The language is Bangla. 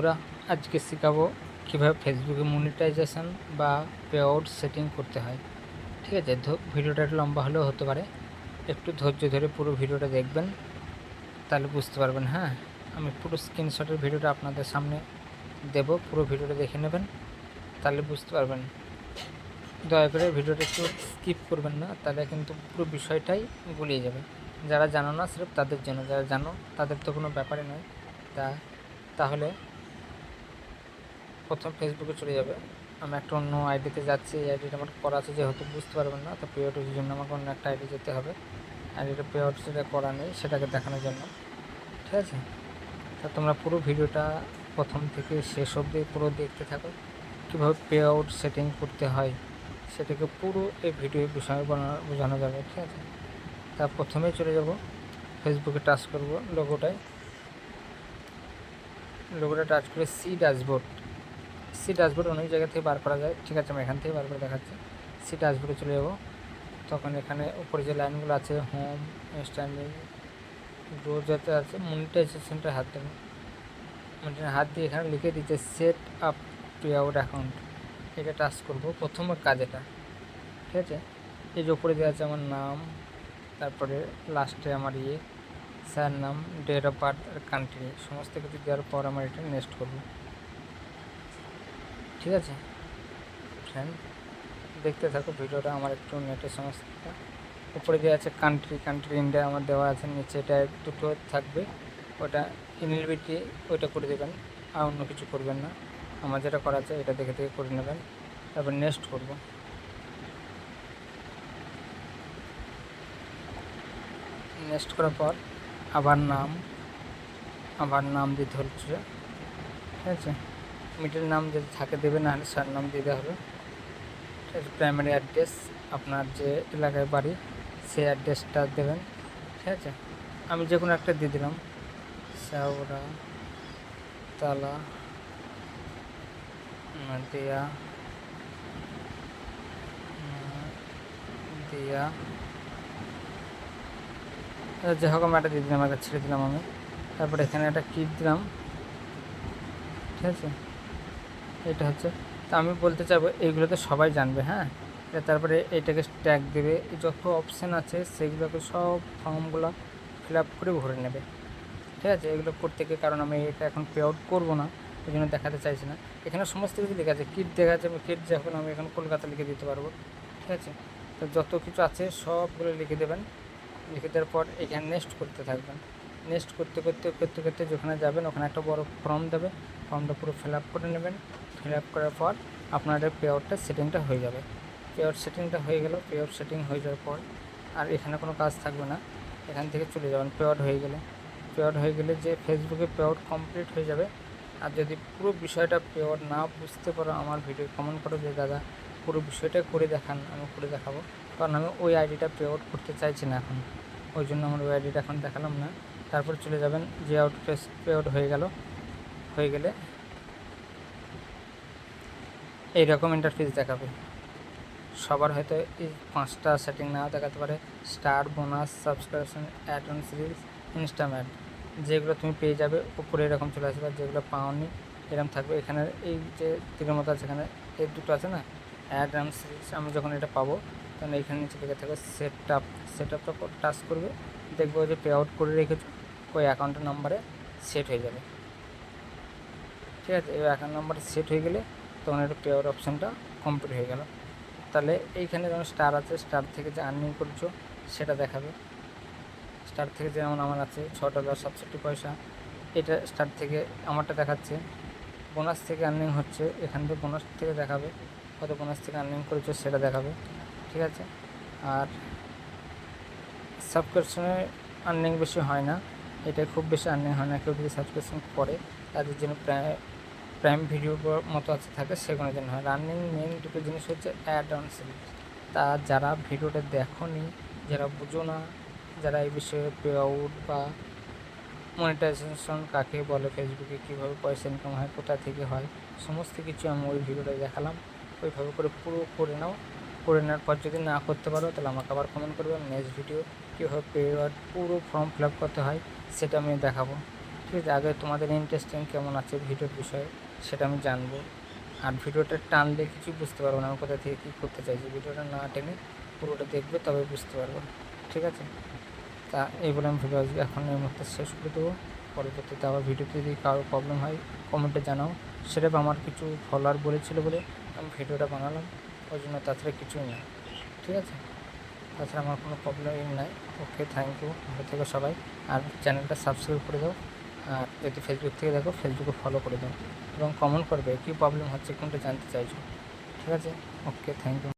আমরা আজকে শেখাবো কীভাবে ফেসবুকে মনিটাইজেশন বা পেআউট সেটিং করতে হয়। ঠিক আছে ভিডিওটা একটু লম্বা হলেও হতে পারে। একটু ধৈর্য ধরে পুরো ভিডিওটা দেখবেন, তাহলে বুঝতে পারবেন হ্যাঁ? আমি পুরো স্ক্রিনশটের ভিডিওটা আপনাদের সামনে দেব, পুরো ভিডিওটা দেখে নেবেন, তাহলে বুঝতে পারবেন। দয়া করে ভিডিওটা একটু স্কিপ করবেন না, তাহলে কিন্তু পুরো বিষয়টাই গুলিয়ে যাবে। যারা জানো না সির্ফ তাদের জন্য, যারা জানো, তাদের তো কোনো ব্যাপারই নয়। তা, তাহলে প্রথম ফেসবুকে চলে যাবে। আমি একটা অন্য আইডিতে যাচ্ছি, এই আইডিটা আমার করা আছে, যেহেতু বুঝতে পারবেন না, তো পে পেআউটের জন্য আমাকে অন্য একটা আইডি যেতে হবে। আইডিটা পেআউট সেটা করা নেই, সেটাকে দেখানোর জন্য। ঠিক আছে? তা তোমরা পুরো ভিডিওটা প্রথম থেকে শেষ অবধি পুরো দেখতে থাকো। কীভাবে পে আউট সেটিং করতে হয়, সেটাকে পুরো এই ভিডিও বিষয়ে বোঝানো যাবে, ঠিক আছে? তা প্রথমেই চলে যাব ফেসবুকে টাচ করব লোগোটায় লোগোটা টাচ করে সি ড্যাশবোর্ড সি ড্যাশবোর্ড অনেক জায়গা থেকে বার করা যায়। ঠিক আছে, আমি এখান থেকে বার করে দেখাচ্ছি। সি ড্যাশবোর্ডে চলে যাব। তখন এখানে উপরে যে লাইনগুলো আছে, হোম, স্ট্যান্ডিং গ্রো যাতে আছে মনিটাইজেশনটা হাত দেবেন মানে হাত দিয়ে এখানে লিখে দিচ্ছে set up pay out account. এটা টাচ করব প্রথম কাজ এটা ঠিক আছে? এই যে উপরে দেওয়া আছে আমার নাম, তারপরে লাস্টে আমার ইয়ে স্যার নাম, ডেট অফ বার্থ আর কান্ট্রি। সমস্ত কিছু দেওয়ার পর আমার এটা নেক্সট করব। ঠিক আছে? ফ্রেন্ড দেখতে থাকো, ভিডিওটা আমার একটু নেটের সমস্যা উপরে দেওয়া আছে কান্ট্রি কান্ট্রি ইন্ডিয়া আমার দেওয়া আছে, নিচে এটা দুটো থাকবে। ওটা ইনএলিবিলিটি ওইটা করে দেবেন। আর অন্য কিছু করবেন না। আমার যেটা করা আছে, এটা দেখে দেখে করে নেবেন। তারপর নেক্সট করব। নেক্সট করার পর আবার নাম। আবার নাম দিতে হচ্ছে ঠিক আছে? মিডল নাম যদি থাকে দেবে না হলে সার নাম দিতে হবে। প্রাইমারি অ্যাড্রেস আপনার যে এলাকায় বাড়ি, সেই অ্যাড্রেসটা দেবেন, ঠিক আছে? আমি যে কোনো একটা দিয়ে দিলাম। শাওরা তালা দিয়া দিয়া যে হোক, আমি একটা দিয়ে দিলাম, একটা ছেড়ে দিলাম আমি। তারপরে এখানে একটা কিট দিলাম, ঠিক আছে? এটা হচ্ছে। তা আমি বলতে চাইব এইগুলো তো সবাই জানবে হ্যাঁ? তারপরে এটাকে ট্যাগ দেবে যত অপশান আছে সেগুলোকে সব ফর্মগুলো ফিল আপ করে ভরে নেবে। ঠিক আছে? এগুলো গিয়ে কারণ আমি এটা এখন পে আউট করব না ওই জন্য দেখাতে চাইছি না। এখানে সমস্ত কিছু লেখা আছে কিট দেখা আছে, আমি কিট যখন আমি এখন কলকাতা লিখে দিতে পারব। ঠিক আছে? তো যত কিছু আছে সবগুলো লিখে দেবেন, লিখে দেওয়ার পর এখানে নেক্সট করতে থাকবেন। নেক্সট করতে করতে করতে করতে যেখানে যাবেন, ওখানে একটা বড় ফর্ম দেবে। ফর্মটা পুরো ফিল আপ করে নেবেন। ফিল আপ করার পর আপনার পে আউটটা সেটিংটা হয়ে যাবে। পে আউট সেটিংটা হয়ে গেল। পে আউট সেটিং হয়ে যাওয়ার পর আর এখানে কোনো কাজ থাকবে না। এখান থেকে চলে যাবেন পে আউট হয়ে গেলে। পে আউট হয়ে গেলে যে ফেসবুকে পে আউট কমপ্লিট হয়ে যাবে। আর যদি পুরো বিষয়টা পে আউট না বুঝতে পারো, আমার ভিডিও কমেন্ট করো যে, দাদা, পুরো বিষয়টা করে দেখান, আমি করে দেখাবো। কারণ আমি ওই আইডিটা পে আউট করতে চাইছি না এখন। ওই জন্য আমার ওই আইডিটা এখন দেখালাম না। তারপর চলে যাবেন, যে আউট পে আউট হয়ে গেল। হয়ে গেলে এইরকম ইন্টারফেস দেখাবে। সবার হয়তো এই পাঁচটা সেটিং নাও দেখাতে পারে। Star bonus subscription ad series Instamart যেগুলো তুমি পেয়ে যাবে, উপরে এরকম চলে আসবে, যেগুলো পাওনি এরকম থাকবে। এখানে এই যে তীরের আছে, এখানে এই দুটো আছে না? অ্যাড অন সিরিজ আমি যখন এটা পাবো তখন এখানে নিচে লেখা থাকবে সেট আপ সেট আপটা টাচ করবে। দেখব যে পে আউট করে রেখেছো, ওই অ্যাকাউন্টের নাম্বারে সেট হয়ে যাবে। ঠিক আছে? এই অ্যাকাউন্ট নাম্বারে সেট হয়ে গেলে তখন এটা পে আউট অপশানটা কমপ্লিট হয়ে গেল। তাহলে এইখানে যেমন স্টার আছে স্টার থেকে যে আর্নিং করছ, সেটা দেখাবে। স্টার থেকে যেমন আমার আছে ছ ডলার সাতষট্টি পয়সা, এটা স্টার থেকে আমারটা দেখাচ্ছে। বোনাস থেকে আর্নিং হচ্ছে, এখান থেকে বোনাস থেকে দেখাবে। কত বোনাস থেকে আর্নিং করেছ, সেটা দেখাবে। ঠিক আছে? আর সাবস্ক্রিপশনে আর্নিং বেশি হয় না। এটা খুব বেশি আর্নিং হয় না, কেউ যদি সাবস্ক্রিপশন করে, তাদের জন্য প্রায় প্রাইম ভিডিও মতো আছে, থাকে সেগুলোর জন্য হয়। রানিং মেন দুটো জিনিস হচ্ছে অ্যাড অন সিরিজ তা যারা ভিডিওটা দেখোনি, যারা বুঝো না, যারা এই বিষয়ে পে আউট বা মনিটাইজেশন কাকে বলে ফেসবুকে কীভাবে পয়সা ইনকাম হয়, কোথা থেকে হয়, সমস্ত কিছু আমি ওই ভিডিওটা দেখালাম। ওইভাবে করে পুরো করে নাও। করে নেওয়ার পর যদি না করতে পারো, তাহলে আমাকে আবার কমেন্ট করবে। নেক্সট ভিডিও কীভাবে পে আউট পুরো ফর্ম ফিল করতে হয়, সেটা আমি দেখাবো। ঠিক আছে, আগে তোমাদের ইন্টারেস্টিং কেমন আছে ভিডিওর বিষয়ে, সেটা আমি জানব। আর ভিডিওটা টানলে কিছু বুঝতে পারব না, আমি কোথা থেকে কী করতে চাইছি। ভিডিওটা না টেনে পুরোটা দেখবে, তবে বুঝতে পারব। ঠিক আছে? তা এই বলে আমি ভিডিও এখন এই মুহূর্তে শেষ করে দেবো। পরবর্তীতে আবার ভিডিওতে যদি কারও প্রবলেম হয় কমেন্টে জানাও। সেটা আমার কিছু ফলোয়ার বলেছিল বলে আমি ভিডিওটা বানালাম। ওই জন্য তাছাড়া কিছুই না। ঠিক আছে? তাছাড়া আমার কোনো প্রবলেম নাই। ওকে থ্যাংক ইউ ভালো থেকো সবাই। আর চ্যানেলটা সাবস্ক্রাইব করে দাও। আর যদি ফেসবুক থেকে দেখো ফেসবুকে ফলো করে দাও। এবং কমেন্ট করবে, কী প্রবলেম হচ্ছে কোনটা জানতে চাইছো। ঠিক আছে? Okay thank you